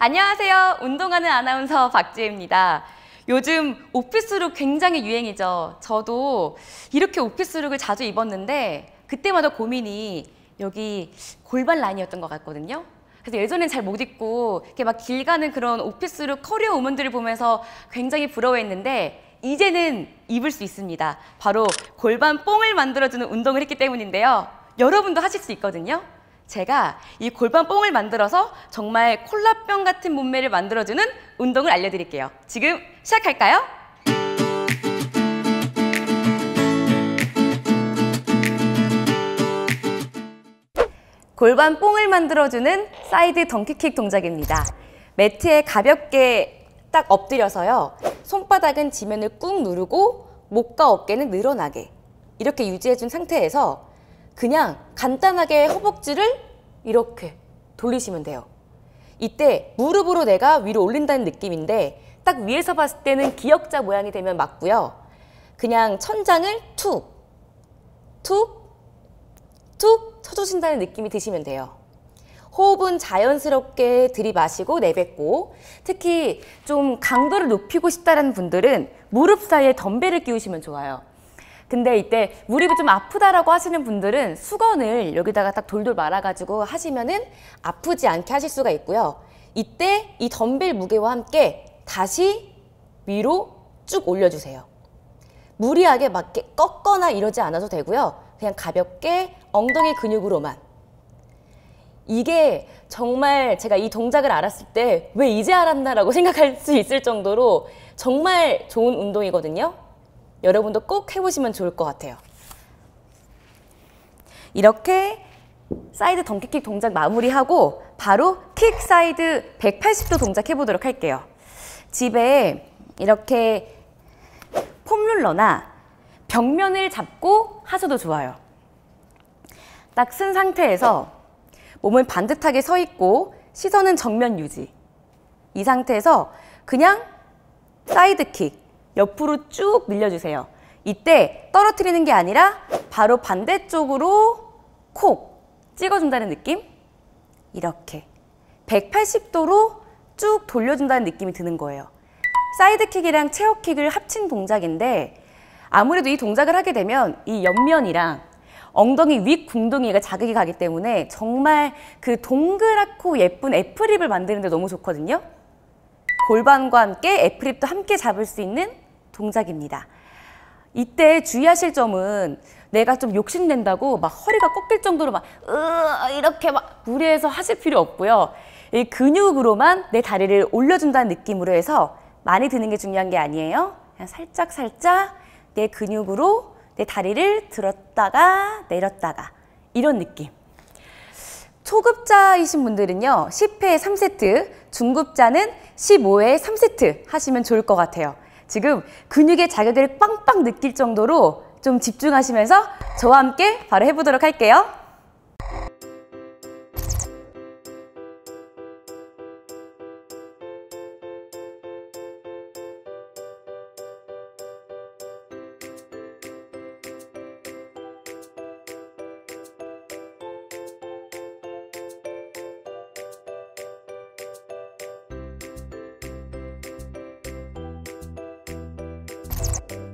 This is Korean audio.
안녕하세요. 운동하는 아나운서 박지혜입니다. 요즘 오피스룩 굉장히 유행이죠. 저도 이렇게 오피스룩을 자주 입었는데 그때마다 고민이 여기 골반 라인이었던 것 같거든요. 그래서 예전엔 잘 못 입고 이렇게 막 길 가는 그런 오피스룩 커리어 우먼들을 보면서 굉장히 부러워했는데 이제는 입을 수 있습니다. 바로 골반 뽕을 만들어주는 운동을 했기 때문인데요. 여러분도 하실 수 있거든요. 제가 이 골반 뽕을 만들어서 정말 콜라병 같은 몸매를 만들어주는 운동을 알려드릴게요. 지금 시작할까요? 골반 뽕을 만들어주는 사이드 덩키킥 동작입니다. 매트에 가볍게 딱 엎드려서요. 손바닥은 지면을 꾹 누르고 목과 어깨는 늘어나게 이렇게 유지해준 상태에서 그냥 간단하게 허벅지를 이렇게 돌리시면 돼요. 이때 무릎으로 내가 위로 올린다는 느낌인데 딱 위에서 봤을 때는 기역자 모양이 되면 맞고요. 그냥 천장을 툭, 툭, 툭 쳐주신다는 느낌이 드시면 돼요. 호흡은 자연스럽게 들이마시고 내뱉고 특히 좀 강도를 높이고 싶다는 분들은 무릎 사이에 덤벨을 끼우시면 좋아요. 근데 이때 무릎이 좀 아프다라고 하시는 분들은 수건을 여기다가 딱 돌돌 말아가지고 하시면은 아프지 않게 하실 수가 있고요. 이때 이 덤벨 무게와 함께 다시 위로 쭉 올려주세요. 무리하게 막 꺾거나 이러지 않아도 되고요. 그냥 가볍게 엉덩이 근육으로만. 이게 정말 제가 이 동작을 알았을 때 왜 이제 알았나라고 생각할 수 있을 정도로 정말 좋은 운동이거든요. 여러분도 꼭 해보시면 좋을 것 같아요. 이렇게 사이드 덩키킥 동작 마무리하고 바로 킥 사이드 180도 동작 해보도록 할게요. 집에 이렇게 폼룰러나 벽면을 잡고 하셔도 좋아요. 딱 쓴 상태에서 몸을 반듯하게 서 있고 시선은 정면 유지. 이 상태에서 그냥 사이드 킥, 옆으로 쭉 밀려주세요. 이때 떨어뜨리는 게 아니라 바로 반대쪽으로 콕 찍어준다는 느낌? 이렇게 180도로 쭉 돌려준다는 느낌이 드는 거예요. 사이드킥이랑 체어킥을 합친 동작인데 아무래도 이 동작을 하게 되면 이 옆면이랑 엉덩이 윗 궁둥이가 자극이 가기 때문에 정말 그 동그랗고 예쁜 애플립을 만드는데 너무 좋거든요. 골반과 함께 애플립도 함께 잡을 수 있는 동작입니다. 이때 주의하실 점은 내가 좀 욕심낸다고 막 허리가 꺾일 정도로 막 으, 이렇게 막 무리해서 하실 필요 없고요. 이 근육으로만 내 다리를 올려준다는 느낌으로 해서 많이 드는 게 중요한 게 아니에요. 그냥 살짝 살짝 내 근육으로 내 다리를 들었다가 내렸다가 이런 느낌. 초급자이신 분들은요. 10회 3세트, 중급자는 15회 3세트 하시면 좋을 것 같아요. 지금 근육의 자극을 빵빵 느낄 정도로 좀 집중하시면서 저와 함께 바로 해보도록 할게요. you